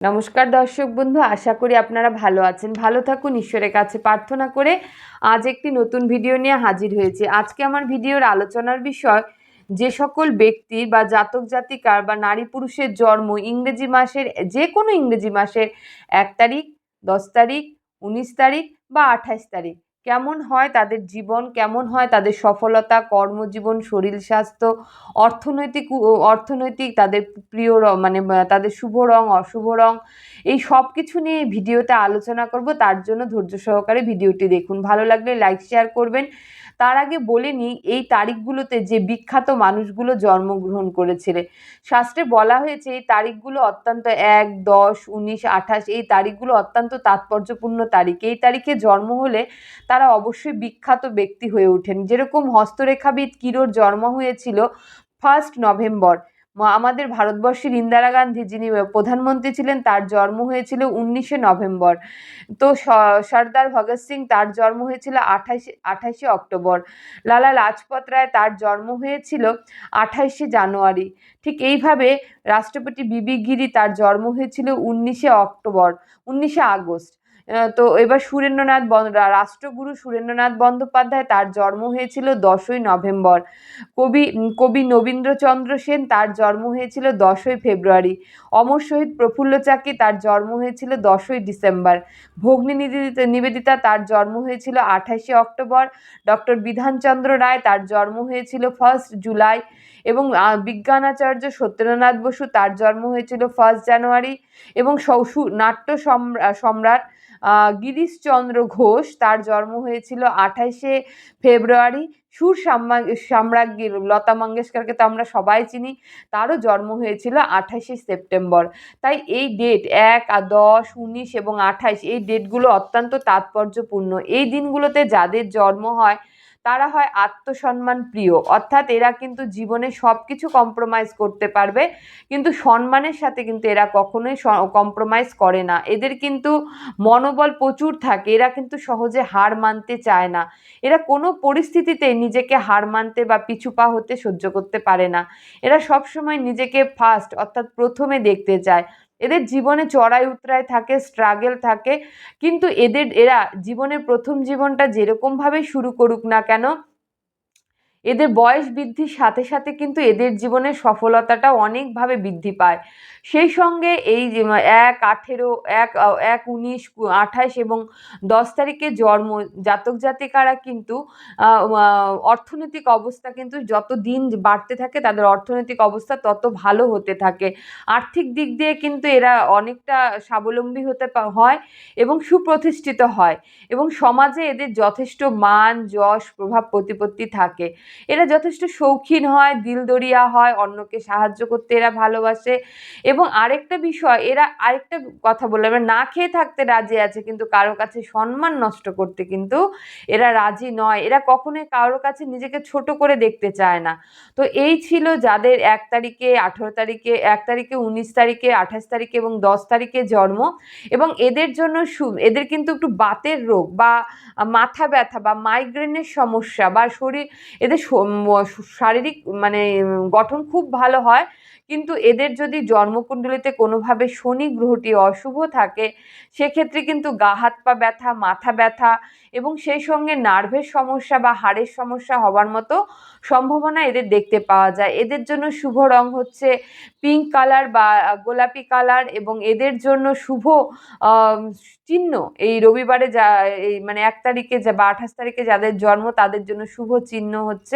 নমস্কার দর্শক বন্ধু, আশা করি আপনারা ভালো আছেন। ভালো থাকুন, ঈশ্বরের কাছে প্রার্থনা করে আজ একটি নতুন ভিডিও নিয়ে হাজির হয়েছি। আজকে আমার ভিডিওর আলোচনার বিষয়, যে সকল ব্যক্তি বা জাতক জাতিকার বা নারী পুরুষের জন্ম ইংরেজি মাসের, যে কোনো ইংরেজি মাসের এক তারিখ, দশ তারিখ, উনিশ তারিখ বা আঠাশ তারিখ কেমন হয় তাদের জীবন, কেমন হয় তাদের সফলতা, কর্মজীবন, শরীর স্বাস্থ্য, অর্থনৈতিক অর্থনৈতিক তাদের প্রিয় রং মানে তাদের শুভ রং, অশুভ রং, এই সব কিছু নিয়ে ভিডিওতে আলোচনা করব। তার জন্য ধৈর্য সহকারে ভিডিওটি দেখুন। ভালো লাগলে লাইক শেয়ার করবেন। তার আগে বলে নিই, এই তারিখগুলোতে যে বিখ্যাত মানুষগুলো জন্মগ্রহণ করেছিলে, শাস্ত্রে বলা হয়েছে এই তারিখগুলো অত্যন্ত এক, দশ, উনিশ, আঠাশ, এই তারিখগুলো অত্যন্ত তাৎপর্যপূর্ণ তারিখ। এই তারিখে জন্ম হলে তারা অবশ্যই বিখ্যাত ব্যক্তি হয়ে ওঠেন। যেরকম হস্তরেখাবিদ কিরোর জন্ম হয়েছিল ফার্স্ট নভেম্বর আমাদের ভারতবর্ষের ইন্দিরা গান্ধী যিনি প্রধানমন্ত্রী ছিলেন, তার জন্ম হয়েছিল উনিশে নভেম্বর। তো সর্দার ভগৎ সিং তার জন্ম হয়েছিল আঠাশে আঠাশে অক্টোবর। লালা লাজপত রায় তার জন্ম হয়েছিল আঠাশে জানুয়ারি। ঠিক এইভাবে রাষ্ট্রপতি বিবি গিরি তার জন্ম হয়েছিল উনিশে অক্টোবর, উনিশে আগস্ট। তো এবার সুরেন্দ্রনাথ রাষ্ট্রগুরু সুরেন্দ্রনাথ বন্দ্যোপাধ্যায় তার জন্ম হয়েছিল দশই নভেম্বর। কবি কবি নবীন্দ্রচন্দ্র সেন তার জন্ম হয়েছিল দশই ফেব্রুয়ারি। অমর শহীদ প্রফুল্ল চাকি তার জন্ম হয়েছিল দশই ডিসেম্বর। ভগ্নী নিবেদিতা তার জন্ম হয়েছিল আঠাশে অক্টোবর। ডক্টর বিধানচন্দ্র রায় তার জন্ম হয়েছিল ফার্স্ট জুলাই। এবং বিজ্ঞানাচার্য সত্যেন্দ্রনাথ বসু, তার জন্ম হয়েছিল ফার্স্ট জানুয়ারি এবং নাট্য সম্রা- সম্রাট গিরিশচন্দ্র ঘোষ, তার জন্ম হয়েছিল আঠাশে ফেব্রুয়ারি। সুর সাম্রা- সাম্রাজ্ঞী লতা মঙ্গেশকরকে তো আমরা সবাই চিনি, তারও জন্ম হয়েছিল আঠাশে সেপ্টেম্বর। তাই এই ডেট এক আর দশ, উনিশ এবং আঠাশ, এই ডেটগুলো অত্যন্ত তাৎপর্যপূর্ণ। এই দিনগুলোতে যাদের জন্ম হয় তারা হয় আত্মসম্মান প্রিয়। অর্থাৎ এরা কিন্তু জীবনে সব কিছু কম্প্রোমাইজ করতে পারবে, কিন্তু সম্মানের সাথে কিন্তু এরা কখনোই কম্প্রোমাইজ করে না। এদের কিন্তু মনোবল প্রচুর থাকে, এরা কিন্তু সহজে হার মানতে চায় না। এরা কোনো পরিস্থিতিতে নিজেকে হার মানতে বা পিছুপা হতে সহ্য করতে পারে না। এরা সবসময় নিজেকে ফার্স্ট অর্থাৎ প্রথমে দেখতে চায়। এদের জীবনে চড়াই উতরাই থাকে স্ট্রাগেল থাকে, কিন্তু এদের, এরা জীবনের প্রথম জীবনটা যেরকমভাবেই শুরু করুক না কেন এদের বয়স বৃদ্ধির সাথে সাথে কিন্তু এদের জীবনের সফলতাটা অনেকভাবে বৃদ্ধি পায়। সেই সঙ্গে এই এক আঠেরো, এক এক উনিশ আঠাশ এবং দশ তারিখে জন্ম জাতক জাতিকারা কিন্তু অর্থনৈতিক অবস্থা কিন্তু যত দিন বাড়তে থাকে তাদের অর্থনৈতিক অবস্থা তত ভালো হতে থাকে। আর্থিক দিক দিয়ে কিন্তু এরা অনেকটা স্বাবলম্বী হতে হয় এবং সুপ্রতিষ্ঠিত হয় এবং সমাজে এদের যথেষ্ট মান, যশ, প্রভাব, প্রতিপত্তি থাকে। এরা যথেষ্ট শৌখিন হয়, দিলদরিয়া হয়, অন্যকে সাহায্য করতে এরা ভালোবাসে। এবং আরেকটা বিষয়, এরা আরেকটা কথা বললাম না খেয়ে থাকতে রাজি আছে, কিন্তু কারও কাছে সম্মান নষ্ট করতে কিন্তু এরা রাজি নয়। এরা কখনোই কারোর কাছে নিজেকে ছোট করে দেখতে চায় না। তো এই ছিল যাদের এক তারিখে, আঠেরো তারিখে, এক তারিখে, উনিশ তারিখে, আঠাশ তারিখে এবং দশ তারিখে জন্ম। এবং এদের জন্য এদের কিন্তু একটু বাতের রোগ বা মাথা ব্যথা বা মাইগ্রেনের সমস্যা বা শরীর, এদের শারীরিক মানে গঠন খুব ভালো হয়। কিন্তু এদের যদি জন্মকুণ্ডলিতে কোনোভাবে শনি গ্রহটি অশুভ থাকে, সেক্ষেত্রে কিন্তু গা, হাত, পা ব্যথা, মাথা ব্যথা এবং সেই সঙ্গে নার্ভের সমস্যা বা হাড়ের সমস্যা হওয়ার মতো সম্ভাবনা এদের দেখতে পাওয়া যায়। এদের জন্য শুভ রং হচ্ছে পিঙ্ক কালার বা গোলাপি কালার এবং এদের জন্য শুভ চিহ্ন। এই রবিবারে যা, এই মানে এক তারিখে যা বা আঠাশ তারিখে যাদের জন্ম তাদের জন্য শুভ চিহ্ন হচ্ছে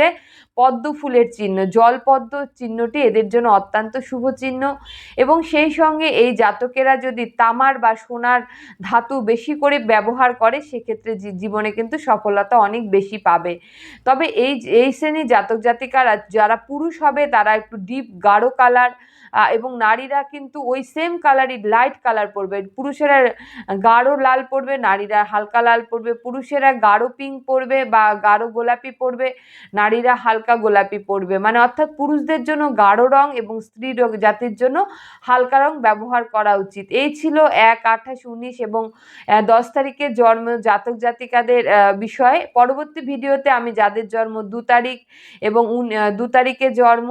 পদ্ম ফুলের চিহ্ন। জলপদ্ম চিহ্নটি এদের জন্য অত্যন্ত শুভ চিহ্ন। এবং সেই সঙ্গে এই জাতকেরা যদি তামার বা সোনার ধাতু বেশি করে ব্যবহার করে, সেক্ষেত্রে জীবনে কিন্তু সফলতা অনেক বেশি পাবে। তবে এই এই শ্রেণির জাতক জাতিকারা যারা পুরুষ হবে, তারা একটু ডিপ গাঢ় কালার এবং নারীরা কিন্তু ওই সেম কালারই লাইট কালার পরবে। পুরুষেরা গাঢ় লাল পরবে, নারীরা হালকা লাল পরবে। পুরুষেরা গাঢ় পিঙ্ক পরবে বা গাঢ় গোলাপি পরবে। নারীরা হালকা গোলাপি পরবে। মানে অর্থাৎ পুরুষদের জন্য গাঢ় রং এবং স্ত্রী জাতির জন্য হালকা রং ব্যবহার করা উচিত। এই ছিল এক, আঠাশ, উনিশ এবং দশ তারিখে জন্ম, জাতক জাতিকাদের বিষয়ে। পরবর্তী ভিডিওতে আমি যাদের জন্ম দু তারিখ এবং দু তারিখে জন্ম,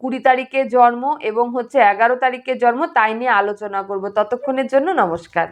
কুড়ি তারিখে জন্ম এবং হচ্ছে এগারো তারিখে জন্ম, তাই নিয়ে আলোচনা করব। ততক্ষণের জন্য নমস্কার।